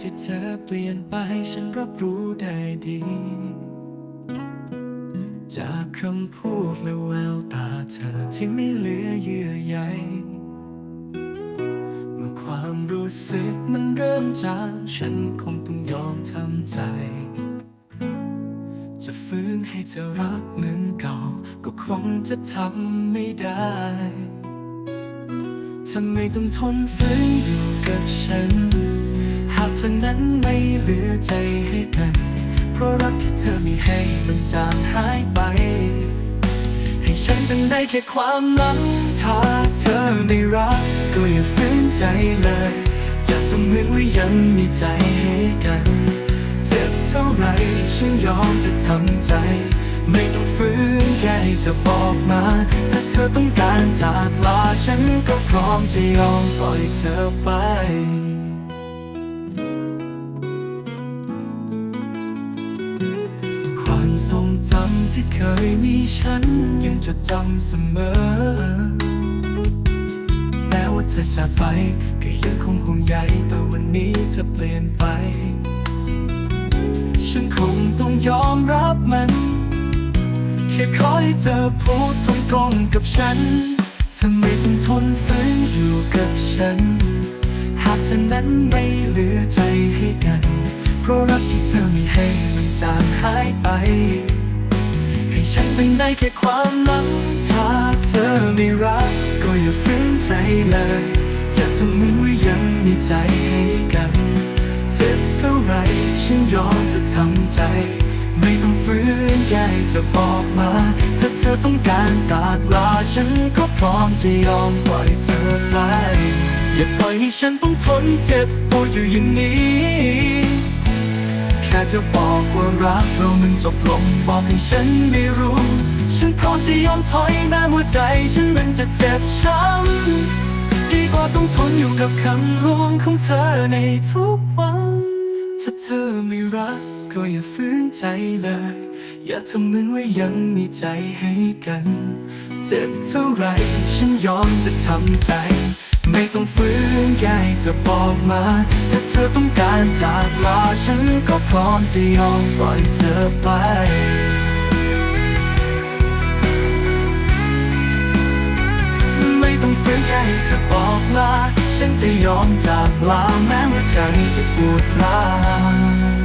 ที่เธอเปลี่ยนไปฉันรับรู้ได้ดี จากคำพูดและแววตาเธอที่ไม่เหลือเยื่อใยเมื่อความรู้สึกมันเริ่มจางฉันคงต้องยอมทำใจ จะฟื้นให้เธอรักเหมือนเก่า ก็คงจะทำไม่ได้ทำไมต้องทนฝืนอยู่กับฉัน อนั้นไม่เหลือใจให้กัน เพราะรักที่เธอมีให้มันจางหายไป ให้ฉันเป็นได้แค่ความหลังถ้าเธอไม่รักก็อย่าฝืนใจเลย อยากทำเหมือนว่ายังมีใจให้กัน เจ็บเท่าไรฉันยอมจะทำใจ ไม่ต้องฝืนแค่ให้เธอบอกมา ถ้าเธอต้องการจากลาฉันก็พร้อมจะยอมปล่อยเธอไป ทรงจำที่เคยมีฉันยังจดจำเสมอ แม้ว่าเธอจากไปก็ยังคงห่วงใยแต่วันนี้เธอเปลี่ยนไป ฉันคงต้องยอมรับมันแค่ขอให้เธอพูดตรงๆกับฉันเธอไม่ต้องทนฝืนอยู่กับฉัน หากเธอนั้นไม่เหลือใจให้กัน เพราะรักที่เธอมีให้มันจางหายไป ให้ฉันเป็นได้แค่ความหลังถ้าเธอไม่รัก ก็อย่าฝืนใจเลย อย่าทำเหมือนว่ายังมีใจให้กัน เจ็บเท่าไรฉันยอมจะทำใจ ไม่ต้องฝืนแค่ให้เธอบอกมา ถ้าเธอต้องการจากลาฉันก็พร้อมจะยอมปล่อยเธอไปอย่าปล่อยให้ฉันต้องทนเจ็บปวดอยู่อย่างนี้ ค่จะบอกว่ารักเรามันจบลง บอกให้ฉันไม่รู้ ฉันพร้อมจะยอมถอยแม้ว่าใจ ฉันมันจะเจ็บช้ำดีกว่าต้องทนอยู่กับคำลวงของเธอในทุกวัน ถ้าเธอไม่รักก็อย่าฝืนใจเลย อย่าทำเหมือนว่ายังมีใจให้กัน เจ็บเท่าไรฉันยอมจะทำใจ ไม่ต้องฝืนแค่ให้เธอบอกมา ถ้าเธอต้องการจากลาฉันก็พร้อมจะยอมปล่อยเธอไปไม่ต้องฝืนแค่ให้เธอบอกลา ฉันจะยอมจากลาแม้ว่าใจจะปวดร้าว